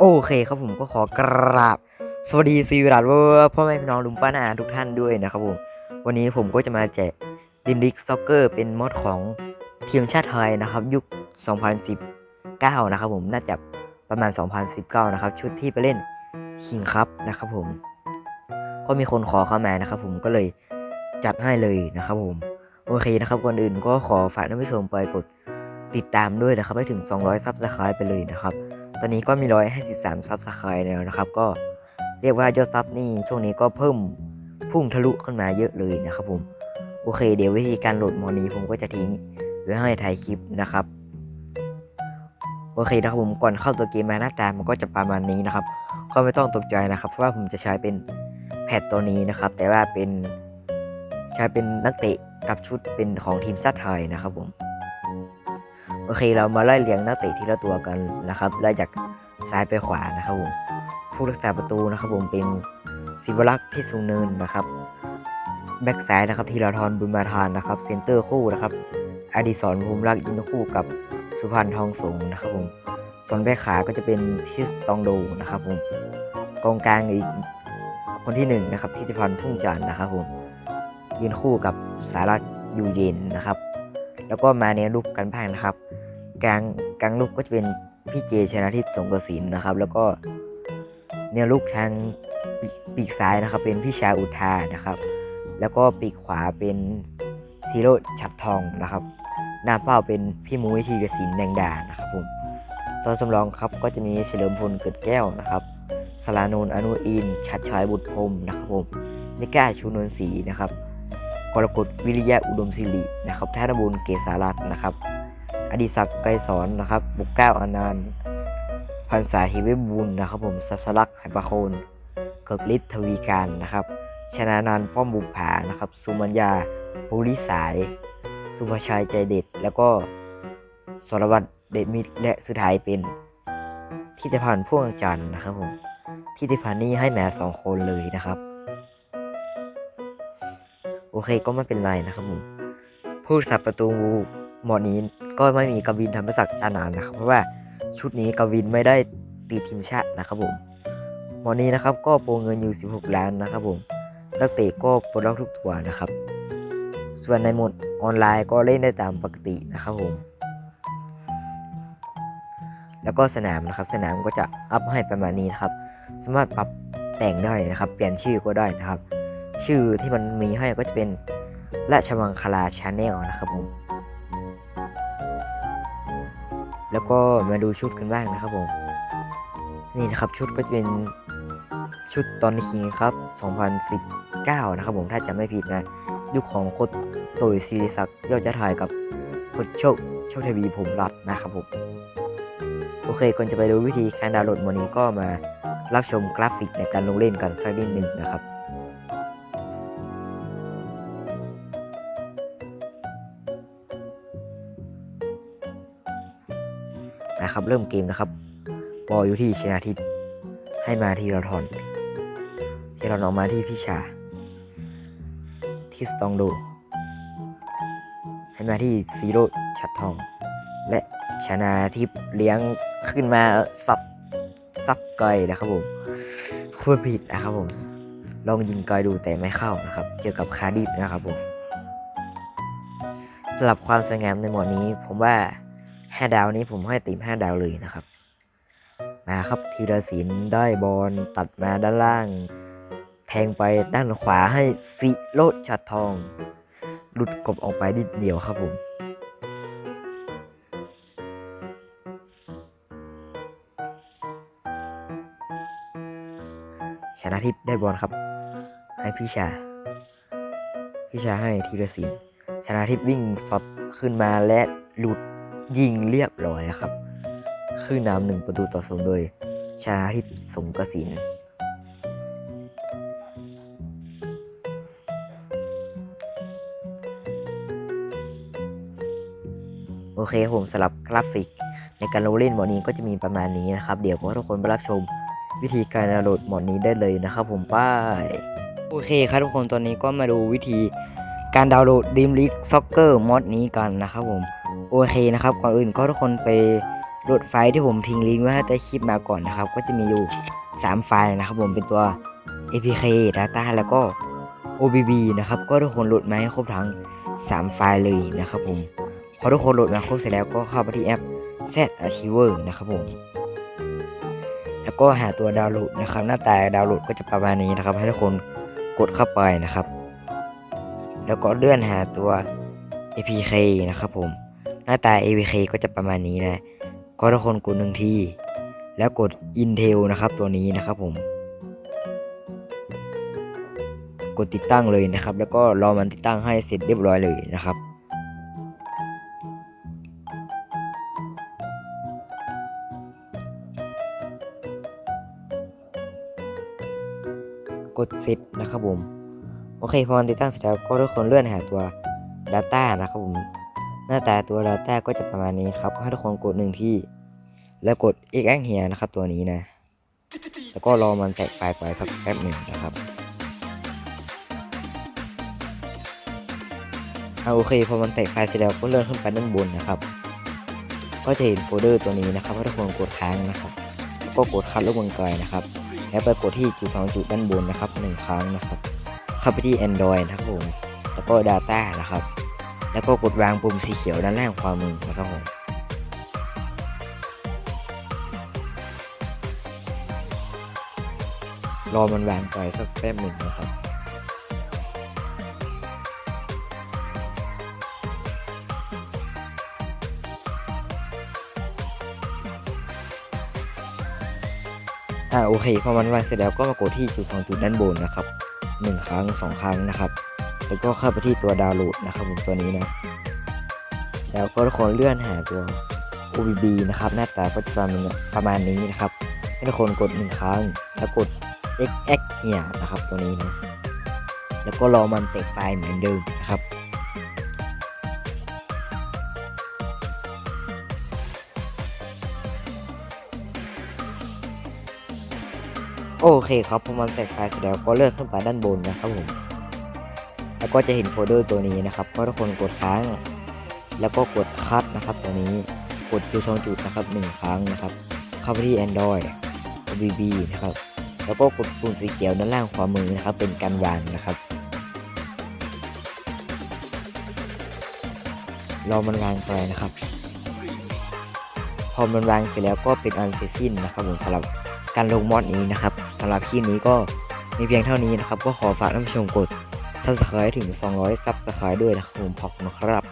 โอเคครับผมก็ขอกราบ สวัสดีซีวิรัตว่าพ่อแม่พี่น้องลุงป้านาอาทุกท่านด้วยนะครับผม วันนี้ผมก็จะมาแจกดิมลิกซ็อกเกอร์เป็นมอดของทีมชาติไทยนะครับ ยุค 2019 นะครับผมน่าจะประมาณ 2019 นะครับ ชุดที่ไปเล่นคิงครับนะครับผม ก็มีคนขอเข้ามานะครับผมก็เลยจัดให้เลยนะครับผม โอเคนะครับก่อนอื่นก็ขอฝากท่านผู้ชมไปกดติดตามด้วยนะครับ ให้ถึง 200ซับสไครป์ไปเลยนะครับ ตอนนี้ก็มี 153ซับสไครต์แล้วนะครับ ก็เรียกว่ายอดซับนี่ช่วงนี้ก็เพิ่มพุ่งทะลุขึ้นมาเยอะเลยนะครับผม โอเค เดี๋ยววิธีการโหลดมอนี้ผมก็จะทิ้งไว้ให้ถ่ายคลิปนะครับ โอเคนะครับผมก่อนเข้าตัวเกมมาหน้าตามันก็จะประมาณนี้นะครับ ก็ไม่ต้องตกใจนะครับ เพราะว่าผมจะใช้เป็นแพดตัวนี้นะครับ แต่ว่าเป็นใช้เป็นนักเตะกับชุดเป็นของทีมชาติไทยนะครับผม โอเคเรามาไล่เรียงนักเตะทีละตัวกันนะครับไล่จากซ้ายไปขวานะครับผมผู้รักษาประตูนะครับผมเป็นศิวรักษ์เทศสูงเนินนะครับแบ็กซ้ายนะครับธีรทรบุญมาทานนะครับเซนเตอร์คู่นะครับอดิศรภูมิรักษ์ยินคู่กับสุพรรณทองสงนะครับผมส่วนแบ็กขาก็จะเป็นทิสตองโดนะครับผมกองกลางอีกคนที่หนึ่งนะครับทิติพันธ์พุ่งจันทร์นะครับผมยืนคู่กับสารัตอยู่เย็นนะครับ แล้วก็มาแนวลุกกันบ้างนะครับกลางกลางลุกก็จะเป็นพี่เจชนะทิพย์สงกระสินนะครับ แล้วก็แนวลุกทางปีปีกซ้ายนะครับ เป็นพี่ชายอุทานะครับ แล้วก็ปีกขวาเป็นซีโร่ฉัดทองนะครับ หน้าเป้าเป็นพี่มุ้ยธีรศิลป์แดงดานะครับผมตัวสำรองครับก็จะมีเฉลิมพลเกิดแก้วนะครับสลานนอนุอินชัดชัยบุตรพรมนะครับผมนิก้าชูนนทรีนะครับ กรกฎวิริยะอุดมศิรินะครับธนบุญเกษารัตน์นะครับ อดิศักดิ์ไกรสอนนะครับบุกเก้าอนันต์พันษาเฮเวบุญนะครับผมสัสลักษณ์ไหประโคนเกิกฤทธิ์ทวีการนะครับ ชนะนันท์ป้อมบุปผานะครับ สุมัญญาภูริสาย สุภชัยใจเด็ด แล้วก็สรวัตรเดชมิตรและสุดท้ายเป็นทิติพันธ์พ่วงจันทร์นะครับผมทิติพันธ์นี่ให้แหมาสองคนเลยนะครับ โอเคก็ไม่เป็นไรนะครับผมผู้สับประตูหมอนี้ก็ไม่มีกวินธรรมศักดิ์จานานนะครับ เพราะว่าชุดนี้กวินไม่ได้ติดทีมชาตินะครับผมหมอนี้นะครับก็โปรเงินอยู่ 16 ล้านนะครับผมนักเตะก็ปลดล็อกทุกตัวนะครับ ส่วนในหมดออนไลน์ก็เล่นได้ตามปกตินะครับผม แล้วก็สนามนะครับ สนามก็จะอัพให้ประมาณนี้นะครับ สามารถปรับแต่งได้นะครับ เปลี่ยนชื่อก็ได้นะครับ ชื่อที่มันมีให้ก็จะเป็นราชมังคลาชาแนลนะครับผม แล้วก็มาดูชุดกันบ้างนะครับผม นี่นะครับชุดก็จะเป็นชุดตอนคิงครับ 2019 นะครับผมถ้าจะไม่ผิดนะ ยุคของโคตโตยศิริศักยอดยะถ่ายกับโคตโชคโชคทวีผมรัตน์นะครับผม โอเคก่อนจะไปดูวิธีการดาวน์โหลดโมนี้ก็มารับชมกราฟิกในการลงเล่นกันสักนิดหนึ่งนะครับ นะครับ เริ่มเกมนะครับบอลอยู่ที่ชนาทิพย์ให้มาที่เราทอนที่เราออกมาที่พี่ชา ที่สตองโด ให้มาที่ซีโร่ชัดทอง และชนาทิพย์เลี้ยงขึ้นมาซับซับไกลนะครับผมควรผิดนะครับผม ลองยิงไกลดูแต่ไม่เข้านะครับ เจอกับคาร์ดิฟนะครับผมสำหรับความสวยงามในหมวดนี้ผมว่า 5ดาวนี้ผมให้ติม5ดาวเลยนะครับ มาครับธีรศิลป์ได้บอลตัดมาด้านล่าง แทงไปด้านขวาให้สิโรชัดทองหลุดกบออกไปนิดเดียวครับผมชนะทิพย์ได้บอลครับ ให้พี่ชา พี่ชาให้ธีรศิลป์ชนะทิพย์วิ่งสอดขึ้นมาและหลุด ยิงเรียบร้อยครับ ขึ้นนำหนึ่งประตูต่อศูนย์โดยชนะทิพย์สงกสินโอเคผมสำหรับกราฟิก ในการลงเล่นหมอนี้ก็จะมีประมาณนี้นะครับ เดี๋ยวก็ทุกคนไปรับชมวิธีการดาวน์โหลดหมอนี้ได้เลยนะครับ ผมป้ายโอเคครับทุกคนตอนนี้ก็มาดูวิธีการดาวน์โหลด Dream League Soccer มอดนี้กันนะครับผม โอเคนะครับ ก่อนอื่นก็ทุกคนไปโหลดไฟล์ที่ผมทิ้งลิงก์ไว้ให้ใต้คลิปมาก่อนนะครับ ก็จะมีอยู่ 3 ไฟล์นะครับผมเป็นตัว APK Data แล้วก็ OBB นะครับ ก็ทุกคนโหลดมาให้ครบทั้ง 3 ไฟล์เลยนะครับผมพอทุกคนโหลดมาครบเสร็จแล้วก็เข้าไปที่แอป Z Archiver นะครับผมแล้วก็หาตัวดาวน์โหลดนะครับ หน้าตาดาวน์โหลดก็จะประมาณนี้นะครับ ให้ทุกคนกดเข้าไปนะครับ แล้วก็เลื่อนหาตัว APK นะครับผม หน้าตา APK ก็จะประมาณนี้นะ ก็ทุกคนกดหนึ่งที แล้วกด Intel นะครับตัวนี้นะครับผม กดติดตั้งเลยนะครับ แล้วก็รอมันติดตั้งให้เสร็จเรียบร้อยเลยนะครับกดเสร็จนะครับผม โอเคพอมันติดตั้งเสร็จแล้วก็ทุกคนเลื่อนหาตัว Data นะครับผม หน้าตาตัว Data ก็จะประมาณนี้ครับให้ทุกคนกดหนึ่งที่ แล้วกด X a n g here นะครับตัวนี้นะ แล้วก็รอมันแตกไฟล์ไปสักแป๊บหนึ่งนะครับเอาโอเคพอมันแตกไฟเสร็จแล้วก็เลื่อนขึ้นไปด้านบนนะครับ ก็จะเห็นโฟลเดอร์ตัวนี้นะครับให้ทุกคนกดค้างนะครับ ก็กดคัดลูกบนกอยนะครับ แล้วไปกดที่จุดสองจุดด้านบนนะครับหนึ่งครั้งนะครับเข้าไปที่ Android นะครับผมแล้วก็ Data นะครับ แล้วก็กดวางปุ่มสีเขียวด้านล่างขวามือนะครับผมรอมันวางไปสักแป๊บหนึ่งนะครับ อ่าโอเคพอมันวางเสร็จแล้วก็มากดที่จุดสองจุดด้านบนนะครับหนึ่งครั้งสองครั้งนะครับ แล้วก็เข้าไปที่ตัวดาวน์โหลดนะครับผมตัวนี้นะ แล้วก็ทุกคนเลื่อนหาตัว OBB นะครับ หน้าตาก็จะประมาณประมาณนี้นะครับ ให้ทุกคนกดหนึ่งครั้ง แล้วกด x x เนี่ยนะครับตัวนี้นะแล้วก็รอมันเตกไฟเหมือนเดิมนะครับโอเคครับพอมันแตกไฟเสร็จแล้วก็เลื่อนขึ้นไปด้านบนนะครับผม แล้วก็จะเห็นโฟลเดอร์ตัวนี้นะครับก็ทุกคนกดค้าง แล้วก็กดคัดนะครับตัวนี้กดจุดสองจุดนะครับหนึ่งครั้งนะครับเข้าไปที่ Android BB นะครับแล้วก็กดปุ่มสีเขียวด้านล่างขวามือนะครับ เป็นการวางนะครับรอมันวางไปนะครับ พอมันวางเสร็จแล้วก็เป็นอันเสร็จสิ้นนะครับผมสำหรับการลงมอดนี้นะครับสำหรับคลิปนี้ก็มีเพียงเท่านี้นะครับ ก็ขอฝากท่านผู้ชมกด subscribe ถึง 200ซับสไครต์ด้วยนะครับผมขอบคุณครับ